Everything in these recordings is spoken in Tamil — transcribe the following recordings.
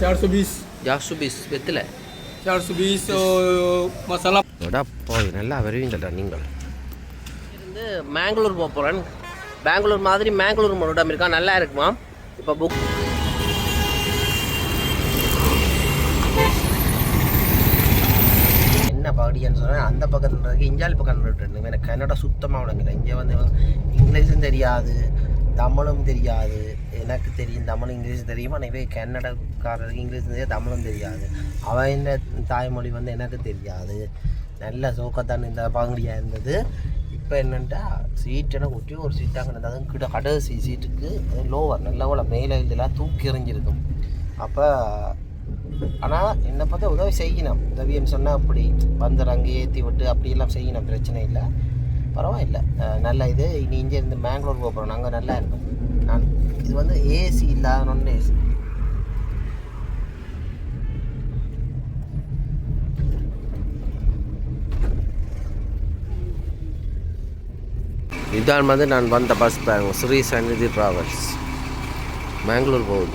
ચારસો વીસ ચારસો વીસ வெத்தலை ચારસો વીસ மசாலா எடா போய் நல்லா வருவீங்கடா நீங்கள் வந்து மேங்களூர் போக போகிறேன் பெங்களூர் மாதிரி மேங்களூர் மொடம் இருக்கா நல்லா இருக்குமா இப்போ புக் பகுதின்னு அந்த பக்கத்தில் இருக்கு இஞ்சால் பக்கம் இருக்கு எனக்கு கன்னடா சுத்தமாக விளங்கல இங்கே வந்து இங்கிலீஷும் தெரியாது தமிழும் தெரியாது எனக்கு தெரியும் தமிழ் இங்கிலீஷ் தெரியும் ஆனால் கன்னடக்காரருக்கு இங்கிலீஷ் தெரியாது தமிழும் தெரியாது அவன் தாய்மொழி வந்து எனக்கு தெரியாது நல்ல சோக்கத்தான் இந்த பகுதியாக இருந்தது இப்போ என்னென்னா சீட்டெல்லாம் ஒட்டி ஒரு சீட்டாக கிடந்தது கிட்ட கடைசி சீட்டுக்கு லோவர் நல்ல போல மேலே இதெல்லாம் தூக்கி எறிஞ்சிருக்கும் அப்போ ஆனால் என்னை பார்த்தா உதவி செய்யணும். உதவின்னு சொன்னால் அப்படி வந்து அங்கே ஏற்றி விட்டு அப்படியெல்லாம் செய்யணும். பிரச்சனை இல்லை. பரவாயில்ல. நல்ல இது. இனி இங்கே இருந்து மேங்களூர் போக போகிறோம் அங்கே நல்லா இருக்கும். நான் இது வந்து ஏசி இல்லாத நொன் ஏசி இதான் வந்து நான் வந்த பஸ் பேங்க் ஸ்ரீ சந்நிதி ட்ராவல்ஸ் மேங்களூர் போகுது.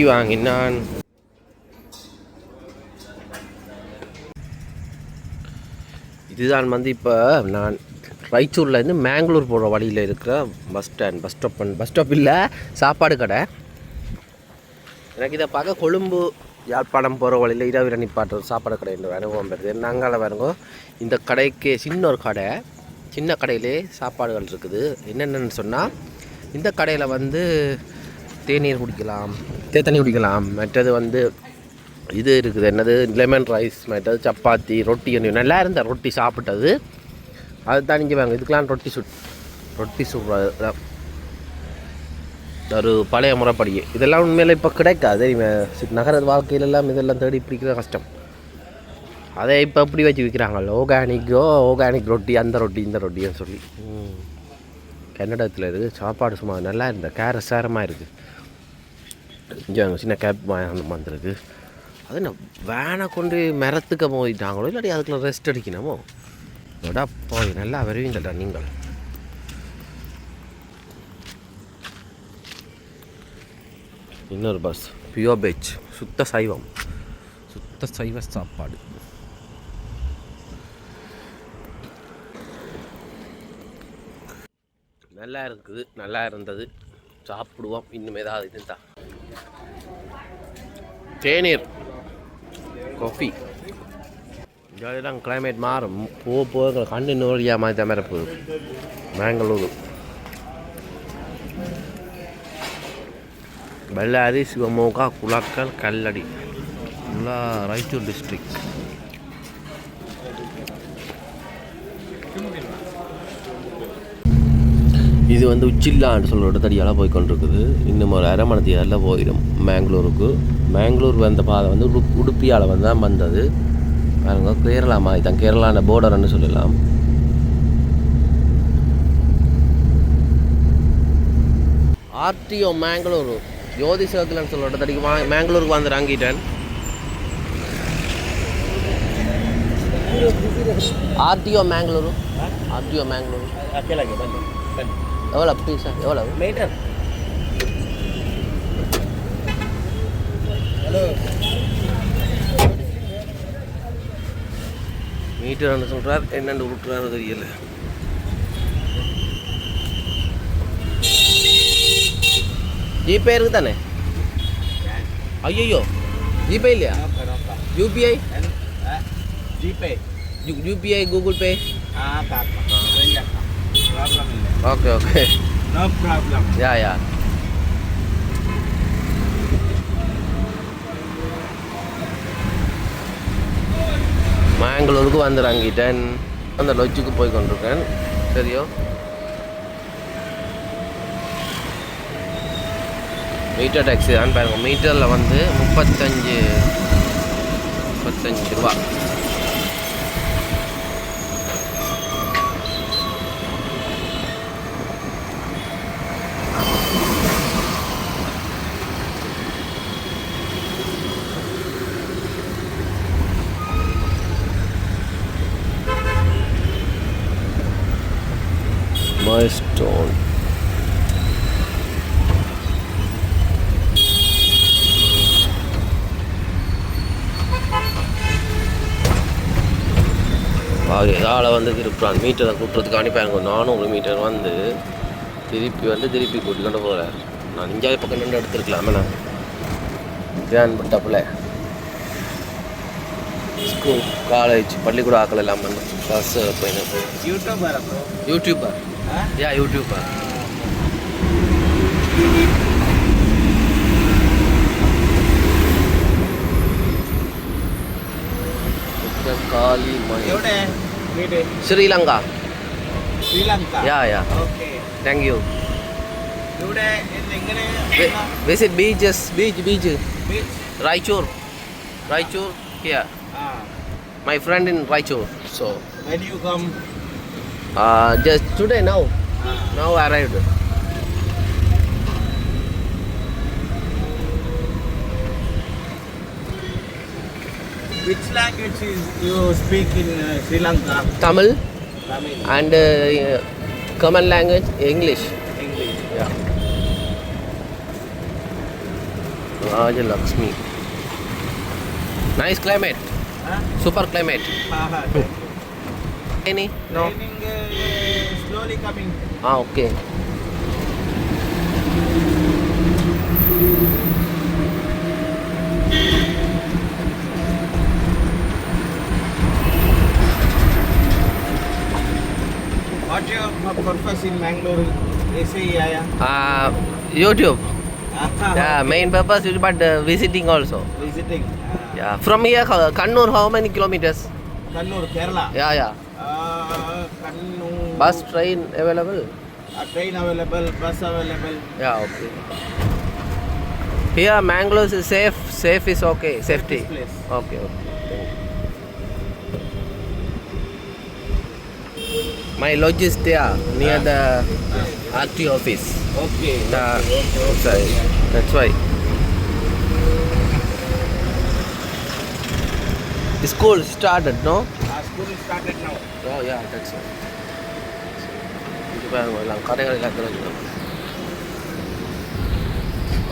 ரொட்டி வாங்கினான்? இதுதான் வந்து இப்போ நான் ராய்ச்சூர்லேருந்து மேங்களூர் போகிற வழியில் இருக்கிற bus stand bus stop bus stop இல்லை சாப்பாடு கடை. எனக்கு இதை பார்க்க கொழும்பு யாழ்ப்பாணம் போகிற வழியில் இரவு நிப்பாட்டுற சாப்பாடு கடை என்ற அனுபவம் பெறுது. நாங்கள் வரங்கோ இந்த கடைக்கு சின்ன ஒரு கடை சின்ன கடையிலே சாப்பாடுகள் இருக்குது. என்னென்னு சொன்னால் இந்த கடையில் வந்து தேநீர் குடிக்கலாம் தண்ணி குடிக்கலாம். மற்றது வந்து இது இருக்குது. என்னது? லெமன் ரைஸ் மற்றது சப்பாத்தி ரொட்டி என்ன நல்லா இருந்தால் ரொட்டி சாப்பிட்டது. அது தான் இங்கே வாங்க. இதுக்கெலாம் ரொட்டி சுட் ரொட்டி சுடுறது ஒரு பழைய முறைப்படி. இதெல்லாம் உண்மையில் இப்போ கிடைக்காது. இவன் நகர வாழ்க்கையிலெல்லாம் இதெல்லாம் தேடி பிடிக்கிற கஷ்டம். அதை இப்போ எப்படி வச்சு விற்கிறாங்க ஓர்கானிக்கோ ஓர்கானிக் ரொட்டி அந்த ரொட்டி இந்த ரொட்டின்னு சொல்லி. கன்னடத்தில் இருக்குது. சாப்பாடு சும்மா நல்லா இருந்தால் கேர சேரமாக இருக்குது. இங்கே அங்கே சின்ன கேப் வந்திருக்கு. அது என்ன வேனை கொண்டு மரத்துக்க போயிட்டாங்களோ இல்லாட்டி அதுக்குள்ள ரெஸ்ட் அடிக்கணுமோ? எடா போய் நல்லா வருவீங்கடா நீங்கள். இன்னொரு பஸ் பியோ பெச் சுத்த சைவம். சுத்த சைவ சாப்பாடு. நல்லா இருக்குது நல்லா இருந்தது. சாப்பிடுவோம் இன்னும் ஏதாவது இருந்தா தேநீர். காஃபி ஜாலியாக கிளைமேட் மாறும். போக போக கண்ணு நோழியா மாதிரி தான் போகுது. மேங்களூர் பெல்லாரி சிவமோகா குலாக்கல் கல்லடி. ஃபுல்லாக ராய்ச்சூர் டிஸ்ட்ரிக்ட் இது வந்து உச்சில்லான்னு சொல்கிற இடத்தடியால் போய் கொண்டிருக்குது. இன்னும் ஒரு அரை மணி தேதியில் போயிடும். மேங்களூருக்கு மேங்களூர் வந்த பாதை வந்து உடு உடுப்பியால் வந்து தான் வந்தது. பாருங்க கேரளா மாதிரி தான் கேரளான போர்டர்னு சொல்லலாம். ஆர்டிஓ மேங்களூர். ஜோதி சர்க்கிள்னு சொல்லிட்டு தடிக்கு வா மேங்களூருக்கு வந்து வாங்கிட்டேன் ஆர்டிஓ மேங்களூரு. ஆர்டிஓ மேங்களூரு. எவ்வளோ ப்ளீஸ் எவ்வளோ மீட்டர் மீட்டரான சொல்கிறார் என்னென்னு உருட்டுறாரு தெரியல ஜிபே இருக்குது தானே ஐயோ ஜிபே இல்லையா UPI GPay UPI Google Pay okay okay yeah yeah மேங்களூருக்கு வந்து இறங்கிட்டேன் அந்த லொஜ்ஜுக்கு போய் கொண்டிருக்கேன். சரியோ? மீட்டர் டேக்ஸி தான் பாருங்கள் மீட்டரில் வந்து முப்பத்தஞ்சு முப்பத்தஞ்சு ரூபா. அவர் இதால் வந்து திருப்புறான். மீட்டரை கூட்டுறதுக்கு பாருங்க நானும் ஒரு மீட்டர் வந்து திருப்பி வந்து திருப்பி கூட்டிக்கொண்டு கொண்டு நான் இஞ்சாவது பக்கம் நின்று எடுத்துருக்கலாமே நான். கிராண்ட் பட்டாப்பில்? ஸ்கூல் காலேஜ் பள்ளிக்கூட ஆக்கல இல்லாமல் கிளாஸ் போயினு யூடியூபர் யூடியூபர் யா யூடியூபர் காலி மணி Maybe. Sri Lanka. Sri Lanka? Yeah, yeah. Okay. Thank you. Today, eh, visit beaches, beach, beach. Beach? Raichur. Raichur, here. Ah. My friend in Raichur. So. When you come? Uh, just today, now. Ah. Now arrived. Which language is you speak in uh, Sri Lanka? Tamil Tamil. and uh, common language English. English. Yeah. Rajalakshmi. Nice climate. Huh? Super climate. Aha, Any? No. Raining, uh, slowly coming. Ah, okay. purpose in Mangalore? Uh, YouTube. yeah, main purpose is but uh, visiting also. Visiting. Uh, yeah. From here, Kannur, how many kilometers? Kannur, Kerala. Yeah, yeah. Uh, Kannur. Bus, train available. Ah, train available, bus available. Yeah, okay. Here, Mangalore is safe. Safe is okay. Safety. Place. Okay, okay. my lodge is there near ah. the. RT office. Okay. The, okay, okay, okay. That's why. The school started, no? Uh, school is started now. Oh yeah, that's it.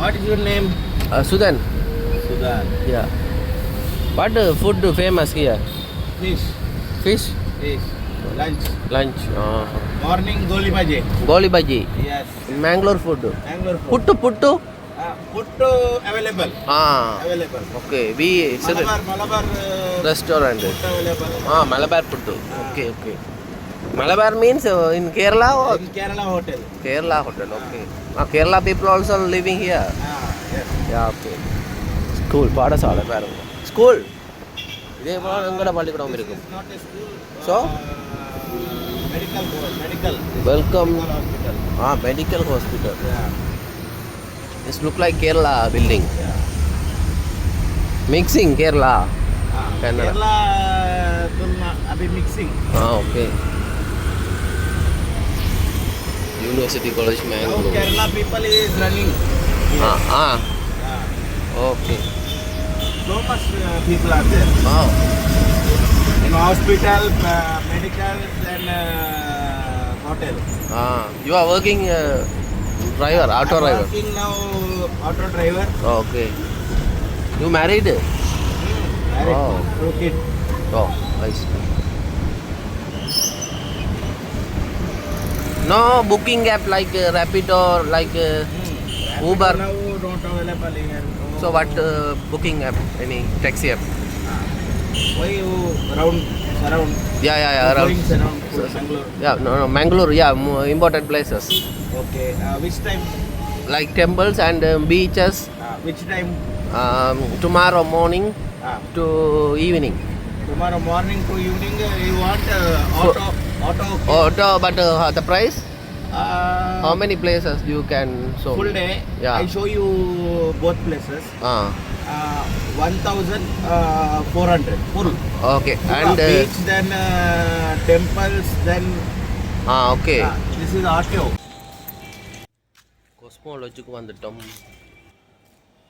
What is your name? Uh, Sudan. Sudan. Yeah. What uh, food famous here? Fish. Fish? Fish. Lunch lunch morning goli baje goli baje Mangalore food puttu puttu puttu available ಹಾ available okay we Malabar restaurant ಹಾ Malabar puttu okay okay Malabar means in Kerala or? In Kerala hotel. Kerala hotel, okay. Ah. Ah, Kerala people also living here? Ah, yes. Yeah, okay. School, Padasala, School? இதே போல எங்கட பள்ளிக்கூடம் This இருக்கும் is not a school So? uh, medical board medical welcome medical hospital ah medical hospital yeah it's look like Kerala building yeah mixing Kerala ah, Canada. Kerala तुम अभी mixing ah okay university college now Mangalore Kerala people is running ah ah yeah. Okay so much uh, people are there. Wow. In hospital, uh, medical, and uh, hotel. Ah, you are working uh, driver, auto I'm driver. Working now, auto driver. Oh, okay. You married? Mm, married. Wow. Oh, nice. No booking app like uh, Rapid or like uh, mm, Uber. Now don't available here so what uh, booking app? Any taxi app? Why you around surround Yeah, yeah, yeah. Around. going surround to Bangalore Yeah, no, no, Mangalore. Yeah, important places okay uh, which time like temples and um, beaches. uh, which time Um, tomorrow morning ah. to evening. tomorrow morning to evening uh, you want uh, auto auto Auto, but uh, the price? Uh, How many places you can show? full day. Yeah. I show you both places. Ah, Uh, 1,400 full. okay. Uh, And uh, beach, then uh, temples, then ah, okay. uh, this is RTO. Cosmo லாட்ஜுக்கு வந்துட்டோம்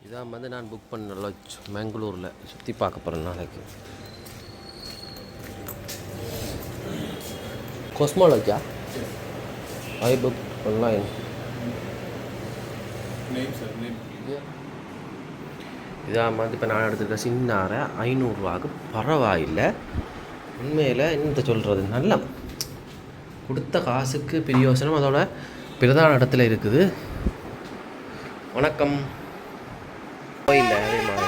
இதான் வந்து நான் புக் பண்ண லாட்ஜ் மேங்களூரில் சுற்றி பார்க்க போகிறேன் நாளைக்கு கொஸ்மோ லாட்ஜா புக் ஆன்லைன் இதான் வந்து இப்போ நான் எடுத்துருக்க சின்ன அறை ஐநூறுரூவாக்கு பரவாயில்லை. உண்மையில் என்னத்தை சொல்கிறது நல்லா கொடுத்த காசுக்கு பிரியோசனம் அதோட பிரதான இடத்துல இருக்குது. வணக்கம் கோயில் அதே மாதிரி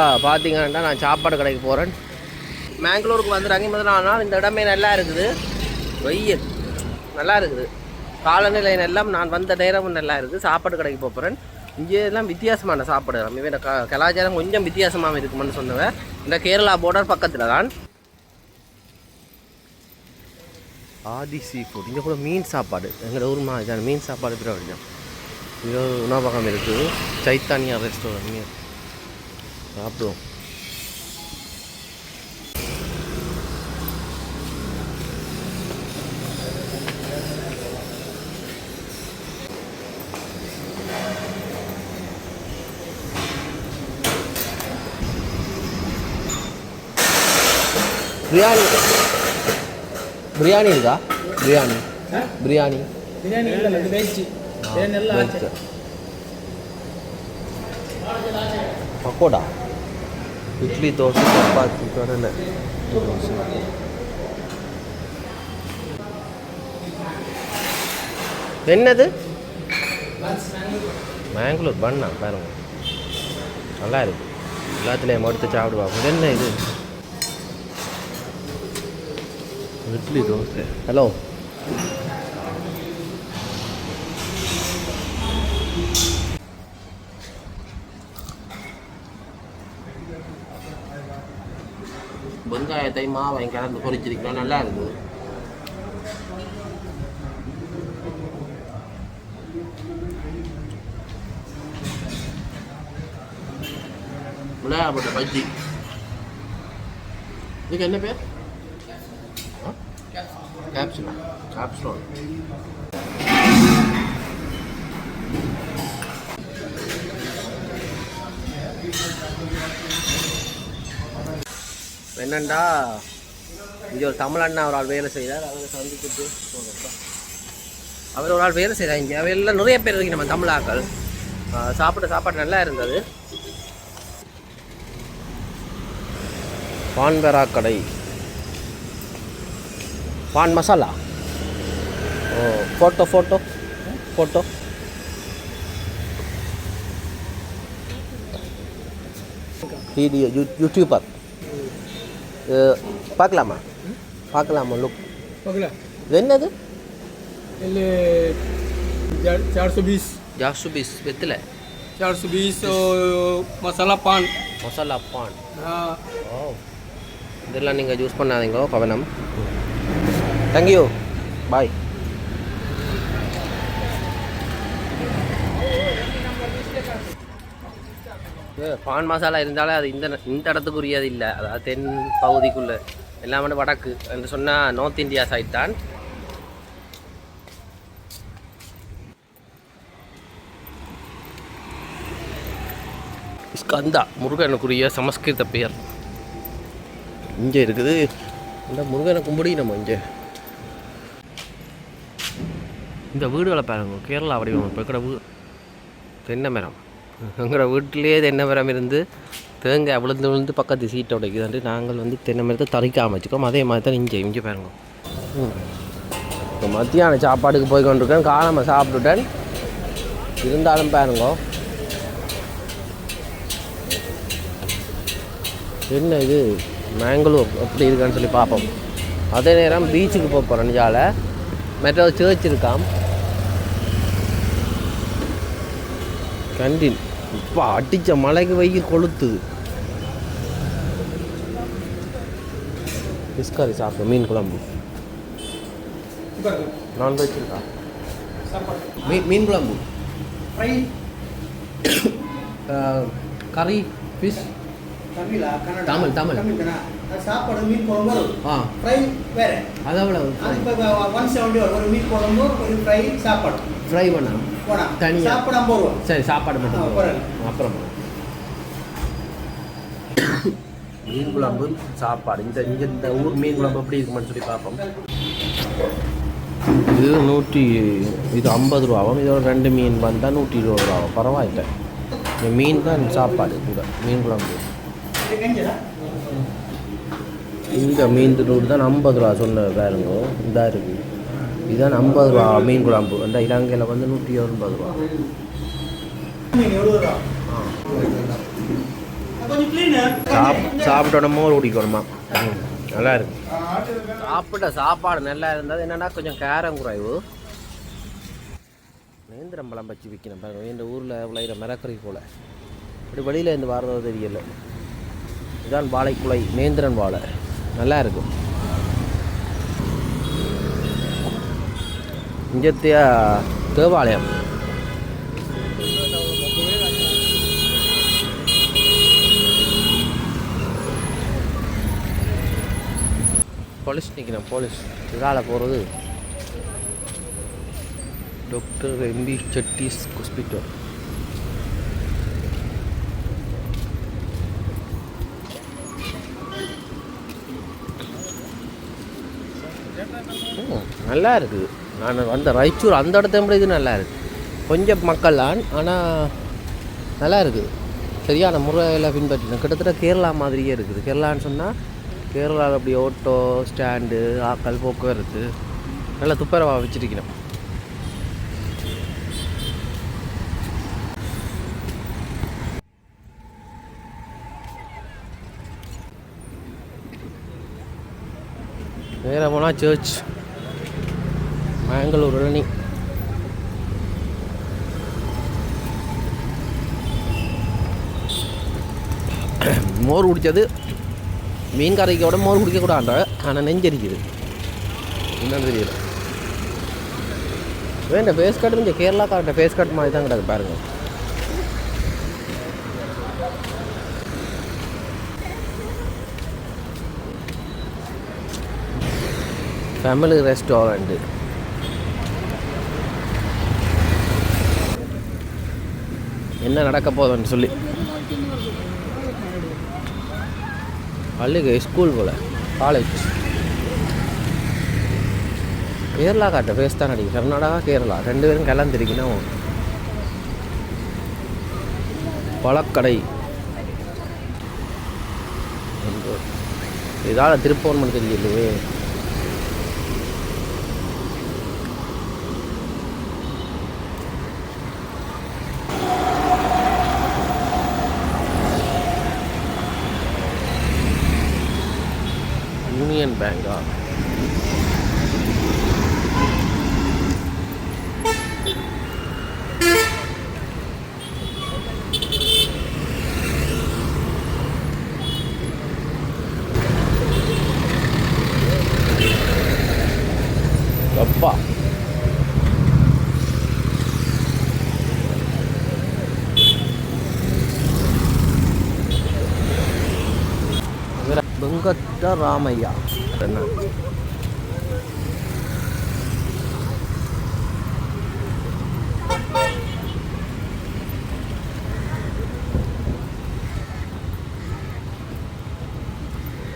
இப்போ பார்த்தீங்கன்னா நான் சாப்பாடு கடைக்கு போகிறேன் மேங்களூருக்கு வந்துடுறாங்க முதல் இந்த இடமே நல்லா இருக்குது. வெயில் நல்லா இருக்குது. காலநிலை எல்லாம் நான் வந்த நேரமும் நல்லா இருக்குது. சாப்பாடு கடைக்கு போகிறேன் இங்கே எல்லாம் வித்தியாசமான சாப்பாடு நம்ம இவன் க கலாச்சாரம் கொஞ்சம் வித்தியாசமாக இருக்குமென்னு சொன்னவன் இந்த கேரளா பார்டர் பக்கத்தில் தான். ஆதி சீ ஃபுட் இங்கே கூட மீன் சாப்பாடு. எங்களோட ஊர் மாதிரி மீன் சாப்பாடு பிற வழியும் உணவகம் இருக்குது. சைத்தானியா ரெஸ்டாரண்ட் சாப்பிடுவோம். பிரியாணி. பிரியாணி இருக்கா? பிரியாணி. பிரியாணி. பக்கோடா? இட்லி தோசை சப்பாத்தி கடலை. என்னது? மேங்களூர் பண்ணா பாருங்க. நல்லா இருக்கு. எல்லாத்துலேயும் எடுத்து சாப்பிடுவாங்க என்ன இது? இட்லி தோசை. ஹலோ. வெங்காயத்தை மாவை கலந்து பொரிச்சிருக்கோம் நல்லா இருக்குது மிளகாப்பட்ட பஜ்ஜி. இதுக்கு என்ன பேர்? கேப்சூல் கேப்சூல் என்னண்டா? இங்கே ஒரு தமிழ் அண்ணா ஒரு ஆள் வேலை செய்கிறார் அவரை சந்திச்சுட்டு அவர் ஒரு ஆள் வேலை செய்கிறார் இங்கே. அவையெல்லாம் நிறைய பேர் இருக்கு நம்ம தமிழ் ஆக்கள் சாப்பிட்ட சாப்பாடு நல்லா இருந்தது. பான்பெரா கடை. பான் மசாலா? ஓ photo photo photo video you YouTuber பார்க்கலாமா? பார்க்கலாமா லுக் என்னது? ચારસો વીસ ચારસો વીસ એટલે ચારસો વીસ மசாலா பான். மசாலா பான். இதெல்லாம் நீங்கள் யூஸ் பண்ணாதீங்க கவனம். தேங்க்யூ பாய் பான் மசாலா இருந்தாலே அது இந்த இந்த இடத்துக்குரியது இல்லை. அதாவது தென் பகுதிக்குள்ள. எல்லாமே வடக்கு என்று சொன்னால் நார்த் இந்தியா சைட் தான். ஸ்கந்தா முருகனுக்குரிய சமஸ்கிருத பெயர். இங்கே இருக்குது. இந்த முருகனை கும்பிடி நம்ம இங்கே. இந்த வீடுகளை பாருங்க. கேரளா வடிவமைப்பு இருக்கிற வீ தென்னை மரம். எங்களோட வீட்டிலேயே தென்னை மரம் இருந்து தேங்காய் விழுந்து விழுந்து பக்கத்து சீட்டை உடைக்குதாண்டு நாங்கள் வந்து தென்னை மரத்தை தறிக்காம வச்சுக்கோம். அதே மாதிரி தான் இங்கே இங்கே பாருங்க. இப்போ மத்தியான சாப்பாடுக்கு போய் கொண்டிருக்கேன். காலமாக சாப்பிட்டுட்டேன். இருந்தாலும் பாருங்க. என்ன இது? மேங்களூர் எப்படி இருக்கான்னு சொல்லி பார்ப்போம். அதே நேரம் பீச்சுக்கு போக போகிறோம் ஜால மெட்ரோ சர்ச் இருக்காம். கண்டின் இப்போ அடித்த மலைக்கு வெயில் கொளுத்துது. ஃபிஷ் கறி சாப்பிடும் மீன் குழம்பு. நான்வெஜ் இருக்கா மீன் மீன் குழம்பு. ஃப்ரை கறி ஃபிஷ் தமிழா தமிழ், சாப்பாடு மீன் குழம்பு வரும். ஆ. ஃப்ரை வேற. அது இப்போ ஒன் செவன்ட்டி ஒரு மீன் குழம்பு ஒரு ஃப்ரை சாப்பாடு. ஃப்ரை பண்ணா போனா தனியா. சாப்பாடு ஐம்பது ரூபா சரி சாப்பாடு மட்டும். அப்புறம். மீன் குழம்பு சாப்பாடு. இந்த இங்கே இந்த ஊர் மீன் குழம்பு எப்படி இருக்குமான்னு சொல்லி பார்ப்போம். இது நூற்றி இது ஐம்பது ரூபாவும் இதோட ரெண்டு மீன் வந்தால் நூற்றி இருபது ரூபாவும். பரவாயில்ல. இந்த மீன் தான் சாப்பாடு. கூட மீன் குழம்பு. இந்த மீன் துணூறு தான் ஐம்பது ரூபா சொன்ன பாருங்க. இந்த இருக்குது இதுதான் ஐம்பது ரூபா மீன் குழம்பு. இந்த இலங்கையில் வந்து நூற்றி எண்பது ரூபா. சாப் சாப்பிட்டோட மோர் குடிக்கணுமா? நல்லா இருக்கு. சாப்பிட்ட சாப்பாடு நல்லா இருந்தது என்னன்னா கொஞ்சம் கேரம் குறைவு. நேந்திரம்பழம் பச்சி விற்கணும் பாருங்க. இந்த ஊரில் விளையிற மரக்கறி போல. இப்படி வெளியில் இருந்து வர்றதோ தெரியல. இதான் வாழைக்குலை நேந்திரன் வாழை. நல்லா இருக்கும் இங்கத்திய தேவாலயம். போலீஸ் நிற்கிறேன் போலீஸ். இதால் போகிறது டாக்டர் எம்பி செட்டிஸ் ஹாஸ்பிட்டல். நல்லா இருக்குது நான் வந்த ராய்ச்சூர் அந்த இடத்த விட இது நல்லா இருக்குது கொஞ்சம் மக்கள் தான் ஆனால் நல்லா இருக்குது சரியான முறையில் பின்பற்றினேன் கிட்டத்தட்ட கேரளா மாதிரியே இருக்குது. கேரளான்னு சொன்னால் கேரளாவில் அப்படி ஓட்டோ ஸ்டாண்டு ஆக்கள் போக்குவரத்து நல்லா துப்புரவாக வச்சுருக்கணும் நேராக போனால் சர்ச் மேங்களூர் இளநி மோர் குடித்தது மீன் கறிக்கோட மோர் குடிக்கக்கூடாது ஆனால் நெஞ்சரிக்குது. என்னன்னு தெரியல. வேண்டாம் ஃபேஸ் கட் கொஞ்சம் கார்ட்ட ஃபேஸ் கட் மாதிரி தான் கிடக்கு பாருங்கள் ஃபேமிலி ரெஸ்டாரண்ட்டு என்ன நடக்க போகுதுன்னு சொல்லி. பள்ளிக்கு ஸ்கூல் போல் காலேஜ் கேரளா காட்ட ஃபேஸ் தான் அடிக்கும் கர்நாடகா கேரளா? ரெண்டு பேரும் கலந்துருக்கணும் பழக்கடை. இதால் திருப்போன்மன் தெரியலையே பேங்கா அப்பா வெங்கட்ட ராமையா என்ன?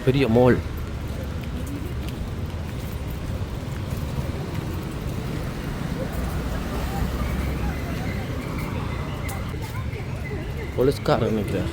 பெரிய மோல். போலீஸ்காரன் நினைக்கிறேன்